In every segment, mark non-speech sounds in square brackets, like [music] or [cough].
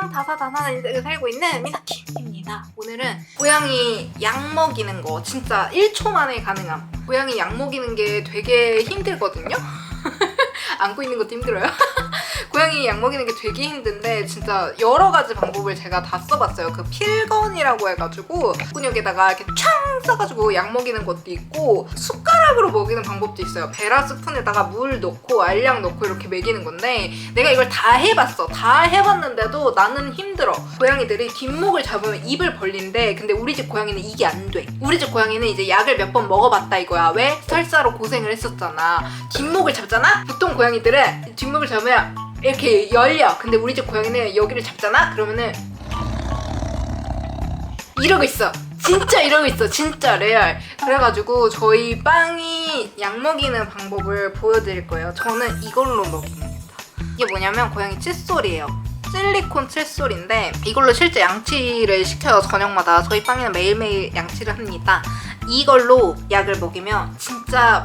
안녕 다사다난하게 살고 있는 미나킴입니다. 오늘은 고양이 약 먹이는 거 진짜 1초 만에 가능함. 고양이 약 먹이는 게 되게 힘들거든요. [laughs] 안고 있는 것도 힘들어요 [laughs] 고양이 약 먹이는 게 되게 힘든데 진짜 여러 가지 방법을 제가 다 써봤어요 그 필건이라고 해가지고 근육에다가 이렇게 촥 써가지고 약 먹이는 것도 있고 숟가락으로 먹이는 방법도 있어요 베라 스푼에다가 물 넣고 알약 넣고 이렇게 먹이는 건데 내가 이걸 다 해봤어. 다 해봤는데도 나는 힘들어. 고양이들이 뒷목을 잡으면 입을 벌린대. 근데 우리 집 고양이는 이게 안 돼. 우리 집 고양이는 이제 약을 몇 번 먹어봤다 이거야. 왜? 설사로 고생을 했었잖아. 뒷목을 잡잖아? 보통 고양이들은 뒷목을 잡으면 이렇게 열려. 근데 우리 집 고양이는 여기를 잡잖아? 그러면은 이러고 있어. 진짜 이러고 있어. 진짜 레알. 그래가지고 저희 빵이 약 먹이는 방법을 보여드릴 거예요. 저는 이걸로 먹입니다. 이게 뭐냐면 고양이 칫솔이에요. 실리콘 칫솔인데 이걸로 실제 양치를 시켜요 저녁마다 저희 빵이는 매일매일 양치를 합니다 이걸로 약을 먹이면 진짜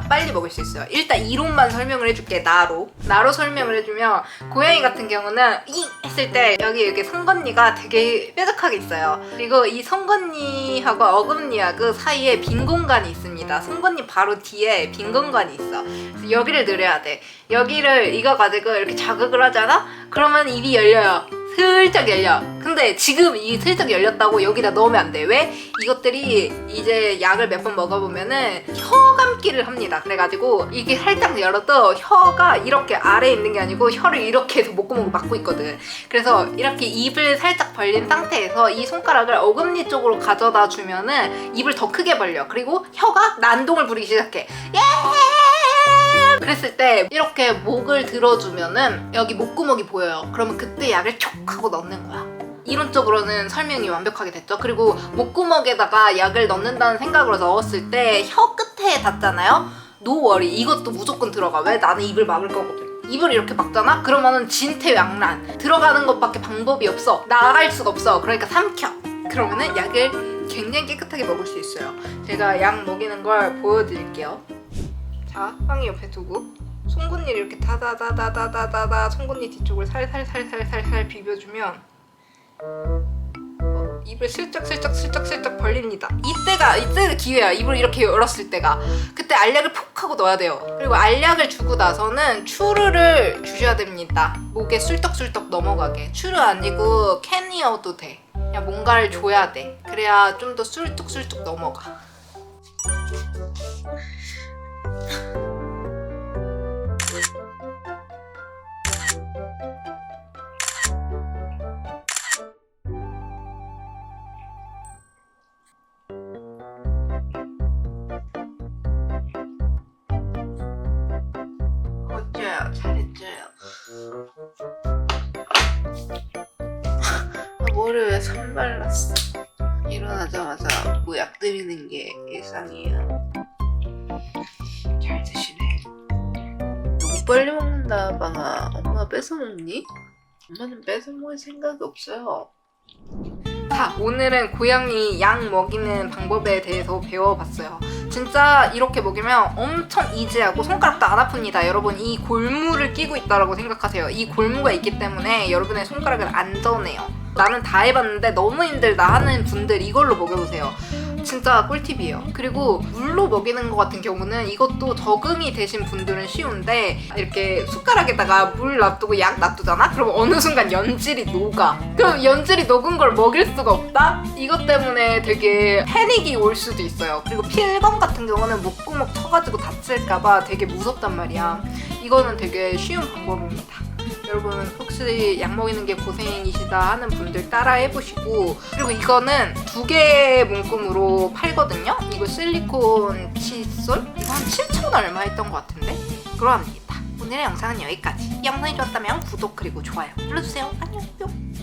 빨리 먹을 수 있어요 일단 이론만 설명을 해줄게 나로 나로 설명을 해주면 고양이 같은 경우는 이 했을 때 여기 이렇게 성건니가 되게 뾰족하게 있어요 그리고 이 성건니하고 어금니하고 그 사이에 빈 공간이 있습니다 성건니 바로 뒤에 빈 공간이 있어 그래서 여기를 늘려야 돼 여기를 이거 가지고 이렇게 자극을 하잖아? 그러면 입이 열려요. 슬쩍 열려. 근데 지금 이 슬쩍 열렸다고 여기다 넣으면 안 돼. 왜? 이것들이 이제 약을 몇 번 먹어보면은 혀 감기를 합니다. 그래가지고 이게 살짝 열어도 혀가 이렇게 아래에 있는 게 아니고 혀를 이렇게 해서 목구멍을 막고 있거든. 그래서 이렇게 입을 살짝 벌린 상태에서 이 손가락을 어금니 쪽으로 가져다 주면은 입을 더 크게 벌려. 그리고 혀가 난동을 부리기 시작해. 예! 그랬을 때 이렇게 목을 들어주면은 여기 목구멍이 보여요. 그러면 그때 약을 촉 하고 넣는 거야. 이론적으로는 설명이 완벽하게 됐죠. 그리고 목구멍에다가 약을 넣는다는 생각으로 넣었을 때 혀 끝에 닿잖아요. 노워리 이것도 무조건 들어가. 왜? 나는 입을 막을 거거든. 입을 이렇게 막잖아? 그러면은 진퇴양난 들어가는 것밖에 방법이 없어. 나갈 수가 없어. 그러니까 삼켜. 그러면은 약을 굉장히 깨끗하게 먹을 수 있어요. 제가 약 먹이는 걸 보여드릴게요. 자, 빵이 옆에 두고 송곳니를 이렇게 다다다다다다다 송곳니 뒤쪽을 살살살살살살 비벼주면 어, 입을 슬쩍 슬쩍 슬쩍 슬쩍 벌립니다. 이때가 이때가 기회야. 입을 이렇게 열었을 때가 그때 알약을 푹 하고 넣어야 돼요. 그리고 알약을 주고 나서는 추르를 주셔야 됩니다. 목에 술떡술떡 넘어가게. 추르 아니고 캔이어도 돼. 그냥 뭔가를 줘야 돼. 그래야 좀 더 술떡술떡 넘어가. [laughs] 머리 왜 산발랐어? 일어나자마자 뭐약 들이는 게 일상이에요. 잘 드시네. 너무 빨리 먹는다, 방아. 엄마 뺏어 먹니? 엄마는 뺏어 먹을 생각이 없어요. 자, 오늘은 고양이 약 먹이는 방법에 대해서 배워봤어요. 진짜 이렇게 먹이면 엄청 이지하고 손가락도 안 아픕니다. 여러분 이 골무를 끼고 있다라고 생각하세요. 이 골무가 있기 때문에 여러분의 손가락은 안전해요. 나는 다 해봤는데 너무 힘들다 하는 분들 이걸로 먹여보세요. 진짜 꿀팁이에요. 그리고 물로 먹이는 것 같은 경우는 이것도 적응이 되신 분들은 쉬운데 이렇게 숟가락에다가 물 놔두고 약 놔두잖아? 그럼 어느 순간 연질이 녹아. 그럼 연질이 녹은 걸 먹일 수가 없다? 이것 때문에 되게 패닉이 올 수도 있어요. 그리고 필검 같은 경우는 목구멍 쳐가지고 다칠까봐 되게 무섭단 말이야. 이거는 되게 쉬운 방법입니다. 여러분 혹시 약 먹이는 게 고생이시다 하는 분들 따라 해보시고 그리고 이거는 두 개의 문구으로 팔거든요? 이거 실리콘 칫솔? 이거 한 7천 얼마 했던 것 같은데? 그러합니다. 오늘의 영상은 여기까지. 이 영상이 좋았다면 구독 그리고 좋아요 눌러주세요. 안녕 뿅